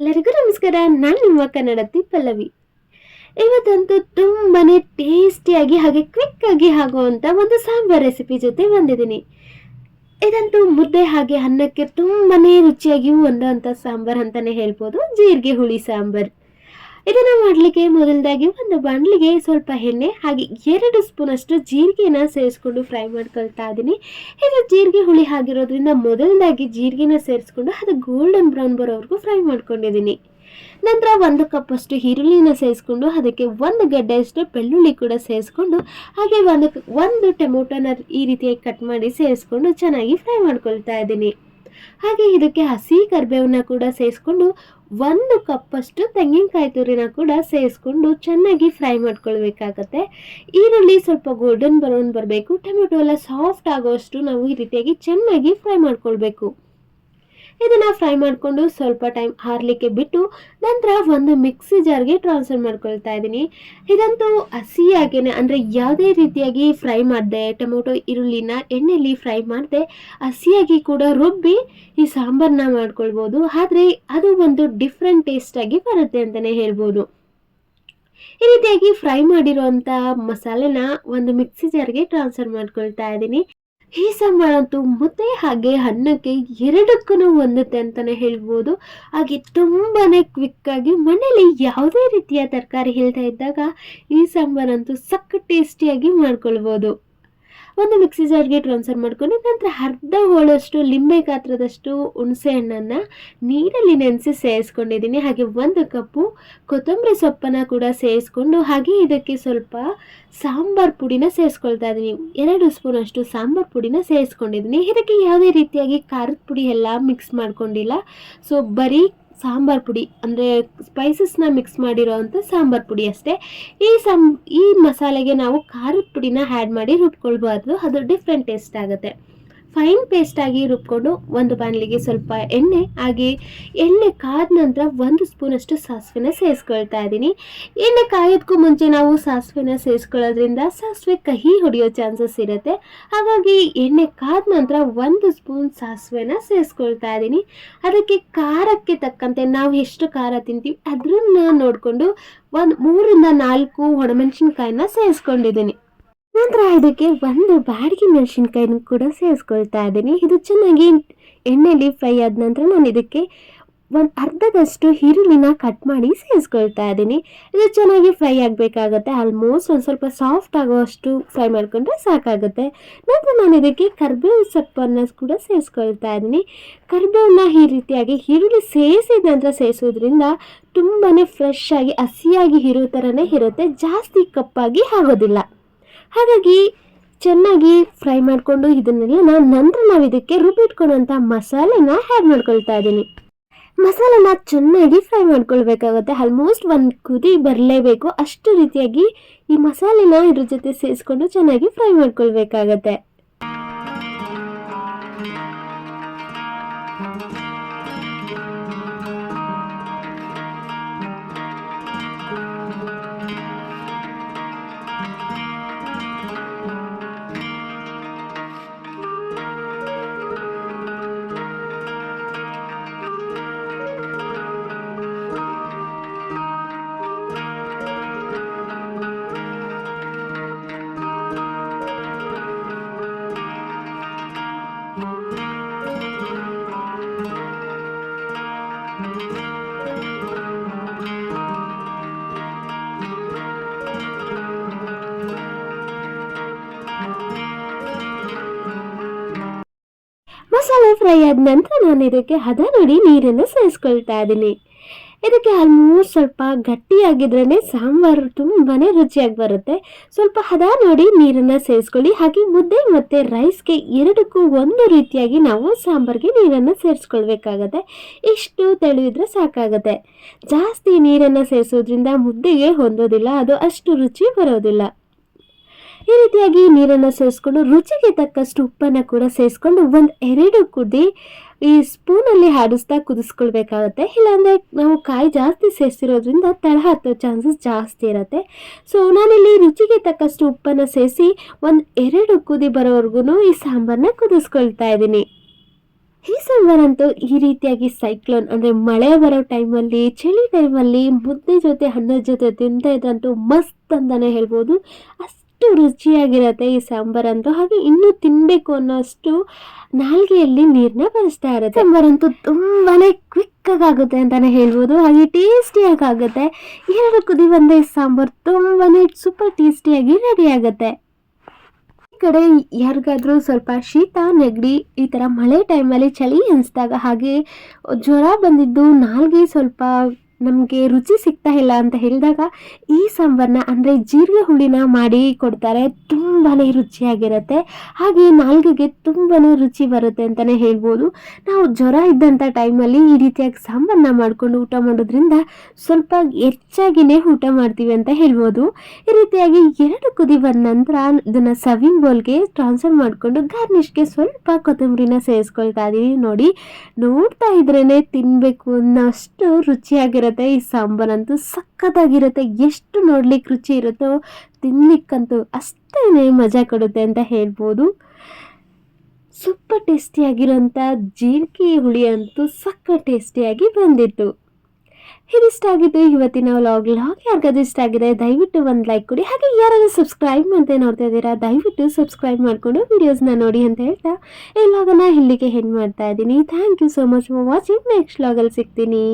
ಎಲ್ಲರಿಗೂ ನಮಸ್ಕಾರ. ನಾನು ನಿಮ್ಮ ಕನ್ನಡತಿ ಪಲ್ಲವಿ. ಇವತ್ತಂತೂ ತುಂಬಾನೇ ಟೇಸ್ಟಿಯಾಗಿ ಹಾಗೆ ಕ್ವಿಕ್ ಆಗಿ ಆಗುವಂತ ಒಂದು ಸಾಂಬಾರ್ ರೆಸಿಪಿ ಜೊತೆ ಬಂದಿದ್ದೀನಿ. ಇದಂತೂ ಮುದ್ದೆ ಹಾಗೆ ಅನ್ನಕ್ಕೆ ತುಂಬಾನೇ ರುಚಿಯಾಗಿಯೂ ಹೊಂದುವಂಥ ಸಾಂಬಾರ್ ಅಂತಾನೆ ಹೇಳ್ಬೋದು. ಜೀರಿಗೆ ಹುಳಿ ಸಾಂಬಾರ್. ಇದನ್ನ ಮಾಡಲಿಕ್ಕೆ ಮೊದಲದಾಗಿ ಒಂದು ಬಾಣಲಿಗೆ ಸ್ವಲ್ಪ ಎಣ್ಣೆ ಹಾಗೆ ಎರಡು ಸ್ಪೂನ್ ಅಷ್ಟು ಜೀರಿಗೆನ ಸೇರಿಸ್ಕೊಂಡು ಫ್ರೈ ಮಾಡ್ಕೊಳ್ತಾ ಇದ್ದೀನಿ. ಇದು ಜೀರಿಗೆ ಹುಳಿ ಆಗಿರೋದ್ರಿಂದ ಮೊದಲದಾಗಿ ಜೀರಿಗೆನ ಸೇರಿಸ್ಕೊಂಡು ಅದು ಗೋಲ್ಡನ್ ಬ್ರೌನ್ ಬರೋವರೆಗೂ ಫ್ರೈ ಮಾಡ್ಕೊಂಡಿದ್ದೀನಿ. ನಂತರ ಒಂದು ಕಪ್ ಅಷ್ಟು ಈರುಳ್ಳಿನ ಸೇರಿಸ್ಕೊಂಡು ಅದಕ್ಕೆ ಒಂದು ಗಡ್ಡೆಯಷ್ಟು ಬೆಳ್ಳುಳ್ಳಿ ಕೂಡ ಸೇರಿಸ್ಕೊಂಡು ಹಾಗೆ ಒಂದು ಒಂದು ಟೊಮೊಟೊನ ಈ ರೀತಿಯಾಗಿ ಕಟ್ ಮಾಡಿ ಸೇರಿಸ್ಕೊಂಡು ಚೆನ್ನಾಗಿ ಫ್ರೈ ಮಾಡ್ಕೊಳ್ತಾ ಇದ್ದೀನಿ. ಹಾಗೆ ಇದಕ್ಕೆ ಹಸಿ ಕರಿಬೇವನ್ನ ಕೂಡ ಸೇರಿಸ್ಕೊಂಡು ಒಂದು ಕಪ್ಪಷ್ಟು ತೆಂಗಿನಕಾಯಿ ತುರಿನ ಕೂಡ ಸೇರಿಸ್ಕೊಂಡು ಚೆನ್ನಾಗಿ ಫ್ರೈ ಮಾಡ್ಕೊಳ್ಬೇಕಾಗತ್ತೆ. ಈರುಳ್ಳಿ ಸ್ವಲ್ಪ ಗೋಲ್ಡನ್ ಬರೋನ್ ಬರಬೇಕು. ಟೊಮೆಟೊ ಎಲ್ಲ ಸಾಫ್ಟ್ ಆಗೋಷ್ಟು ನಾವು ಈ ರೀತಿಯಾಗಿ ಚೆನ್ನಾಗಿ ಫ್ರೈ ಮಾಡ್ಕೊಳ್ಬೇಕು. ಇದನ್ನ ಫ್ರೈ ಮಾಡಿಕೊಂಡು ಸ್ವಲ್ಪ ಟೈಮ್ ಹಾರಲಿಕ್ಕೆ ಬಿಟ್ಟು ನಂತರ ಒಂದು ಮಿಕ್ಸಿ ಜಾರ್ಗೆ ಟ್ರಾನ್ಸ್ಫರ್ ಮಾಡ್ಕೊಳ್ತಾ ಇದ್ದೀನಿ. ಇದಂತೂ ಹಸಿಯಾಗೇನೆ, ಅಂದರೆ ಯಾವುದೇ ರೀತಿಯಾಗಿ ಫ್ರೈ ಮಾಡಿದೆ, ಟೊಮೊಟೊ, ಈರುಳ್ಳಿನ ಎಣ್ಣೆಯಲ್ಲಿ ಫ್ರೈ ಮಾಡಿದೆ, ಹಸಿಯಾಗಿ ಕೂಡ ರುಬ್ಬಿ ಈ ಸಾಂಬಾರನ್ನ ಮಾಡ್ಕೊಳ್ಬೋದು. ಆದರೆ ಅದು ಒಂದು ಡಿಫ್ರೆಂಟ್ ಟೇಸ್ಟಾಗಿ ಬರುತ್ತೆ ಅಂತಲೇ ಹೇಳ್ಬೋದು. ಈ ರೀತಿಯಾಗಿ ಫ್ರೈ ಮಾಡಿರುವಂಥ ಮಸಾಲೆನ ಒಂದು ಮಿಕ್ಸಿ ಜಾರ್ಗೆ ಟ್ರಾನ್ಸ್ಫರ್ ಮಾಡ್ಕೊಳ್ತಾ ಇದ್ದೀನಿ. ಈ ಸಾಂಬಾರಂತೂ ಮುದ್ದೆ ಹಾಗೆ ಅನ್ನಕ್ಕೆ ಎರಡಕ್ಕೂ ಹೊಂದುತ್ತೆ ಅಂತಲೇ ಹೇಳ್ಬೋದು. ಹಾಗೆ ತುಂಬಾ ಕ್ವಿಕ್ಕಾಗಿ ಮನೇಲಿ ಯಾವುದೇ ರೀತಿಯ ತರಕಾರಿ ಹೇಳ್ತಾ ಇದ್ದಾಗ ಈ ಸಾಂಬಾರಂತೂ ಸಕ್ಕ ಟೇಸ್ಟಿಯಾಗಿ ಮಾಡ್ಕೊಳ್ಬೋದು. ಒಂದು ಮಿಕ್ಸಿ ಜಾರ್ಗೆ ಟ್ರಾನ್ಸ್ಫರ್ ಮಾಡ್ಕೊಂಡು ನಂತರ ಅರ್ಧ ಹೋಳಷ್ಟು ಲಿಂಬೆ ಗಾತ್ರದಷ್ಟು ಹುಣಸೆ ಹಣ್ಣನ್ನು ನೀರಲ್ಲಿ ನೆನೆಸಿ ಸೇರಿಸ್ಕೊಂಡಿದ್ದೀನಿ ಹಾಗೆ ಒಂದು ಕಪ್ಪು ಕೊತ್ತಂಬರಿ ಸೊಪ್ಪನ್ನು ಕೂಡ ಸೇರಿಸ್ಕೊಂಡು ಹಾಗೆ ಇದಕ್ಕೆ ಸ್ವಲ್ಪ ಸಾಂಬಾರ್ ಪುಡಿನ ಸೇರಿಸ್ಕೊಳ್ತಾ ಇದ್ದೀನಿ. ಎರಡು ಸ್ಪೂನ್ ಅಷ್ಟು ಸಾಂಬಾರ್ ಪುಡಿನ ಸೇರಿಸ್ಕೊಂಡಿದ್ದೀನಿ ಇದಕ್ಕೆ ಯಾವುದೇ ರೀತಿಯಾಗಿ ಖಾರದ ಪುಡಿ ಎಲ್ಲ ಮಿಕ್ಸ್ ಮಾಡ್ಕೊಂಡಿಲ್ಲ. ಸೊ ಬರೀ ಸಾಂಬಾರ್ ಪುಡಿ, ಅಂದರೆ ಸ್ಪೈಸಸ್ನ ಮಿಕ್ಸ್ ಮಾಡಿರೋ ಅಂಥ ಸಾಂಬಾರ್ ಪುಡಿ ಅಷ್ಟೇ. ಈ ಸಾಂ, ಈ ಮಸಾಲೆಗೆ ನಾವು ಖಾರದ ಪುಡಿನ ಆ್ಯಡ್ ಮಾಡಿ ರುಬ್ಕೊಳ್ಬಾರ್ದು, ಅದು ಡಿಫ್ರೆಂಟ್ ಟೇಸ್ಟ್ ಆಗುತ್ತೆ. ಫೈನ್ ಪೇಸ್ಟಾಗಿ ರುಬ್ಕೊಂಡು ಒಂದು ಬಾಣಲಿಗೆ ಸ್ವಲ್ಪ ಎಣ್ಣೆ, ಹಾಗೆ ಎಣ್ಣೆ ಕಾದ ನಂತರ ಒಂದು ಸ್ಪೂನಷ್ಟು ಸಾಸಿವೆನ ಸೇರಿಸ್ಕೊಳ್ತಾ ಇದ್ದೀನಿ. ಎಣ್ಣೆ ಕಾಯೋದಕ್ಕೂ ಮುಂಚೆ ನಾವು ಸಾಸಿವೆನ ಸೇರಿಸ್ಕೊಳ್ಳೋದ್ರಿಂದ ಸಾಸಿವೆ ಕಹಿ ಹೊಡೆಯೋ ಚಾನ್ಸಸ್ ಇರುತ್ತೆ. ಹಾಗಾಗಿ ಎಣ್ಣೆ ಕಾದ ನಂತರ ಒಂದು ಸ್ಪೂನ್ ಸಾಸಿವೆನ ಸೇರಿಸ್ಕೊಳ್ತಾ ಇದ್ದೀನಿ. ಅದಕ್ಕೆ ಖಾರಕ್ಕೆ ತಕ್ಕಂತೆ ನಾವು ಎಷ್ಟು ಖಾರ ತಿಂತೀವಿ ಅದನ್ನ ನೋಡಿಕೊಂಡು ಒಂದು ಮೂರಿಂದ ನಾಲ್ಕು ಒಣಮೆಣಸಿನ್ಕಾಯಿನ ಸೇರಿಸ್ಕೊಂಡಿದ್ದೀನಿ ನಂತರ ಇದಕ್ಕೆ ಒಂದು ಬಾಡಿಗೆ ಮೆಣಸಿನ್ಕಾಯಿನ ಕೂಡ ಸೇರಿಸ್ಕೊಳ್ತಾ ಇದ್ದೀನಿ. ಇದು ಚೆನ್ನಾಗಿ ಎಣ್ಣೆಯಲ್ಲಿ ಫ್ರೈ ಆದ ನಂತರ ನಾನು ಇದಕ್ಕೆ ಒಂದು ಅರ್ಧದಷ್ಟು ಈರುಳ್ಳಿನ ಕಟ್ ಮಾಡಿ ಸೇರಿಸ್ಕೊಳ್ತಾ ಇದ್ದೀನಿ. ಇದು ಚೆನ್ನಾಗಿ ಫ್ರೈ ಆಗಬೇಕಾಗತ್ತೆ. ಆಲ್ಮೋಸ್ಟ್ ಒಂದು ಸ್ವಲ್ಪ ಸಾಫ್ಟ್ ಆಗುವಷ್ಟು ಫ್ರೈ ಮಾಡಿಕೊಂಡ್ರೆ ಸಾಕಾಗುತ್ತೆ. ನಂತರ ನಾನು ಇದಕ್ಕೆ ಕರ್ಬೇವು ಸೊಪ್ಪನ್ನು ಕೂಡ ಸೇರಿಸ್ಕೊಳ್ತಾ ಇದ್ದೀನಿ. ಕರ್ಬೇವನ್ನ ಈ ರೀತಿಯಾಗಿ ಈರುಳ್ಳಿ ಸೇರಿಸಿದ ನಂತರ ಸೇರಿಸೋದ್ರಿಂದ ತುಂಬಾ ಫ್ರೆಶ್ ಆಗಿ ಹಸಿಯಾಗಿ ಇರೋ ಥರನೇ ಇರುತ್ತೆ. ಜಾಸ್ತಿ ಕಪ್ಪಾಗಿ ಆಗೋದಿಲ್ಲ. ಹಾಗಾಗಿ ಚೆನ್ನಾಗಿ ಫ್ರೈ ಮಾಡಿಕೊಂಡು ಇದನ್ನೆಲ್ಲ ನಂತರ ನಾವು ಇದಕ್ಕೆ ರುಬ್ಬಿಟ್ಕೊಳ್ಳೋಂಥ ಮಸಾಲೆನ ಆ್ಯಡ್ ಮಾಡ್ಕೊಳ್ತಾ ಇದ್ದೀನಿ ಮಸಾಲೆನ ಚೆನ್ನಾಗಿ ಫ್ರೈ ಮಾಡ್ಕೊಳ್ಬೇಕಾಗುತ್ತೆ. ಆಲ್ಮೋಸ್ಟ್ ಒಂದು ಕುದಿ ಬರಲೇಬೇಕು. ಅಷ್ಟು ರೀತಿಯಾಗಿ ಈ ಮಸಾಲೆನ ಇದ್ರ ಜೊತೆ ಸೇರಿಸ್ಕೊಂಡು ಚೆನ್ನಾಗಿ ಫ್ರೈ ಮಾಡ್ಕೊಳ್ಬೇಕಾಗತ್ತೆ. ಮಸಾಲೆ ಫ್ರೈ ಆದ ನಂತರ ನಾನು ಇದಕ್ಕೆ ಹದ ನೋಡಿ ನೀರನ್ನು ಸೇರಿಸ್ಕೊಳ್ತಾ ಇದ್ದೀನಿ. ಇದಕ್ಕೆ ಆಲ್ಮೋಸ್ಟ್ ಸ್ವಲ್ಪ ಗಟ್ಟಿಯಾಗಿದ್ರೇ ಸಾಂಬಾರು ತುಂಬಾ ರುಚಿಯಾಗಿ ಬರುತ್ತೆ. ಸ್ವಲ್ಪ ಹದ ನೋಡಿ ನೀರನ್ನು ಸೇರಿಸ್ಕೊಳ್ಳಿ. ಹಾಗೆ ಮುದ್ದೆ ಮತ್ತು ರೈಸ್ಗೆ ಎರಡಕ್ಕೂ ಒಂದು ರೀತಿಯಾಗಿ ನಾವು ಸಾಂಬಾರಿಗೆ ನೀರನ್ನು ಸೇರಿಸ್ಕೊಳ್ಬೇಕಾಗತ್ತೆ. ಇಷ್ಟು ತೆಳುವಿದ್ರೆ ಸಾಕಾಗುತ್ತೆ. ಜಾಸ್ತಿ ನೀರನ್ನು ಸೇರಿಸೋದ್ರಿಂದ ಮುದ್ದೆಗೆ ಹೊಂದೋದಿಲ್ಲ. ಅದು ಅಷ್ಟು ರುಚಿ ಬರೋದಿಲ್ಲ. ಈ ರೀತಿಯಾಗಿ ನೀರನ್ನು ಸೇರಿಸ್ಕೊಂಡು, ರುಚಿಗೆ ತಕ್ಕಷ್ಟು ಉಪ್ಪನ್ನು ಕೂಡ ಸೇರಿಸ್ಕೊಂಡು ಒಂದು ಎರಡು ಕುದಿ ಈ ಸ್ಪೂನಲ್ಲಿ ಹಾಡಿಸ್ತಾ ಕುದಿಸ್ಕೊಳ್ಬೇಕಾಗುತ್ತೆ. ಇಲ್ಲಾಂದರೆ ನಾವು ಕಾಯಿ ಜಾಸ್ತಿ ಸೇರಿಸಿರೋದ್ರಿಂದ ತಳ ಹತ್ತೋ ಚಾನ್ಸಸ್ ಜಾಸ್ತಿ ಇರುತ್ತೆ. ಸೊ ನಾನಿಲ್ಲಿ ರುಚಿಗೆ ತಕ್ಕಷ್ಟು ಉಪ್ಪನ್ನು ಸೇರಿಸಿ ಒಂದು ಎರಡು ಕುದಿ ಬರೋವರೆಗೂ ಈ ಸಾಂಬಾರನ್ನ ಕುದಿಸ್ಕೊಳ್ತಾ ಇದ್ದೀನಿ. ಈ ಸಾಂಬಾರಂತೂ ಈ ರೀತಿಯಾಗಿ ಸೈಕ್ಲೋನ್ ಅಂದರೆ ಮಳೆ ಬರೋ ಟೈಮಲ್ಲಿ, ಚಳಿ ಟೈಮಲ್ಲಿ, ಮುದ್ದೆ ಜೊತೆ ಅನ್ನದ ಜೊತೆ ತಿಂತಾ ಇದ್ದಂತೂ ಮಸ್ತ್ ಅಂತಲೇ ಹೇಳ್ಬೋದು. ಅಷ್ಟು ರುಚಿಯಾಗಿರುತ್ತೆ ಈ ಸಾಂಬಾರಂತೂ. ಹಾಗೆ ಇನ್ನೂ ತಿನ್ನಬೇಕು ಅನ್ನೋಷ್ಟು ನಾಲ್ಗೆಯಲ್ಲಿ ನೀರನ್ನ ಬರಿಸ್ತಾ ಇರುತ್ತೆ. ಸಾಂಬಾರಂತೂ ತುಂಬಾ ಕ್ವಿಕ್ಕಾಗುತ್ತೆ ಅಂತಲೇ ಹೇಳ್ಬೋದು. ಹಾಗೆ ಟೇಸ್ಟಿಯಾಗಿ ಆಗುತ್ತೆ ಎರಡು ಕುದಿ ಬಂದ ಈ ಸಾಂಬಾರು ತುಂಬಾ ಸೂಪರ್ ಟೇಸ್ಟಿಯಾಗಿ ರೆಡಿ ಆಗುತ್ತೆ ಈ ಕಡೆ ಯಾರಿಗಾದ್ರೂ ಸ್ವಲ್ಪ ಶೀತ, ನೆಗಡಿ ಈ ಥರ ಮಳೆ ಟೈಮಲ್ಲಿ ಚಳಿ ಅನಿಸಿದಾಗ ಹಾಗೆ ಜ್ವರ ಬಂದಿದ್ದು ನಾಲ್ಗೆ ಸ್ವಲ್ಪ ನಮಗೆ ರುಚಿ ಸಿಗ್ತಾ ಇಲ್ಲ ಅಂತ ಹೇಳಿದಾಗ ಈ ಸಾಂಬಾರನ್ನ ಅಂದರೆ ಜೀರಿಗೆ ಹುಳಿನ ಮಾಡಿ ಕೊಡ್ತಾರೆ. ತುಂಬಾ ರುಚಿಯಾಗಿರುತ್ತೆ. ಹಾಗೆ ನಾಲ್ಗೆಗೆ ತುಂಬಾ ರುಚಿ ಬರುತ್ತೆ ಅಂತಲೇ ಹೇಳ್ಬೋದು. ನಾವು ಜ್ವರ ಇದ್ದಂಥ ಟೈಮಲ್ಲಿ ಈ ರೀತಿಯಾಗಿ ಸಾಂಬಾರನ್ನ ಮಾಡಿಕೊಂಡು ಊಟ ಮಾಡೋದ್ರಿಂದ ಸ್ವಲ್ಪ ಹೆಚ್ಚಾಗಿನೇ ಊಟ ಮಾಡ್ತೀವಿ ಅಂತ ಹೇಳ್ಬೋದು. ಈ ರೀತಿಯಾಗಿ ಎರಡು ಕುದಿ ಬಂದ ನಂತರ ಇದನ್ನು ಸವಿಂಗ್ ಬೌಲ್ಗೆ ಟ್ರಾನ್ಸ್ಫರ್ ಮಾಡಿಕೊಂಡು ಗಾರ್ನಿಷ್ಗೆ ಸ್ವಲ್ಪ ಕೊತ್ತಂಬರಿನ ಸೇರಿಸ್ಕೊಳ್ತಾ ಇದ್ದೀವಿ ನೋಡಿ. ನೋಡ್ತಾ ಇದ್ರೇ ತಿನ್ನಬೇಕು ಅನ್ನೋಷ್ಟು ರುಚಿಯಾಗಿರುತ್ತೆ ಈ ಸಾಂಬಾರಂತೂ ಸಖತ್ತಾಗಿರುತ್ತೆ. ಎಷ್ಟು ನೋಡ್ಲಿಕ್ಕೆ ರುಚಿ ಇರುತ್ತೋ ತಿನ್ಲಿಕ್ಕಂತೂ ಅಷ್ಟೇ ಮಜಾ ಕೊಡುತ್ತೆ ಅಂತ ಹೇಳ್ಬೋದು. ಸೂಪರ್ ಟೇಸ್ಟಿಯಾಗಿರೋಂಥ ಜೀರಿಗೆ ಹುಳಿ ಅಂತೂ ಸಕ್ಕ ಟೇಸ್ಟಿಯಾಗಿ ಬಂದಿತ್ತು. ಇದಿಷ್ಟ ಆಗಿದ್ದು ಇವತ್ತಿನ ವ್ಲಾಗ್ ಲಾಗ್ ಯಾರಿಗಾದ್ರೂ ಇಷ್ಟ ಆಗಿದೆ ದಯವಿಟ್ಟು ಒಂದು ಲೈಕ್ ಕೊಡಿ. ಹಾಗೆ ಯಾರಾದರೂ ಸಬ್ಸ್ಕ್ರೈಬ್ ಮಾಡ್ತೇನೆ ನೋಡ್ತಾ ಇದ್ದೀರಾ, ದಯವಿಟ್ಟು ಸಬ್ಸ್ಕ್ರೈಬ್ ಮಾಡಿಕೊಂಡು ವೀಡಿಯೋಸ್ನ ನೋಡಿ ಅಂತ ಹೇಳ್ತಾ ಈ ವ್ಲಾಗನ್ನು ಇಲ್ಲಿಗೆ ಹೆಣ್ಣು ಮಾಡ್ತಾ ಇದ್ದೀನಿ. Thank you so much for watching next ವ್ಲಾಗಲ್ಲಿ ಸಿಗ್ತೀನಿ.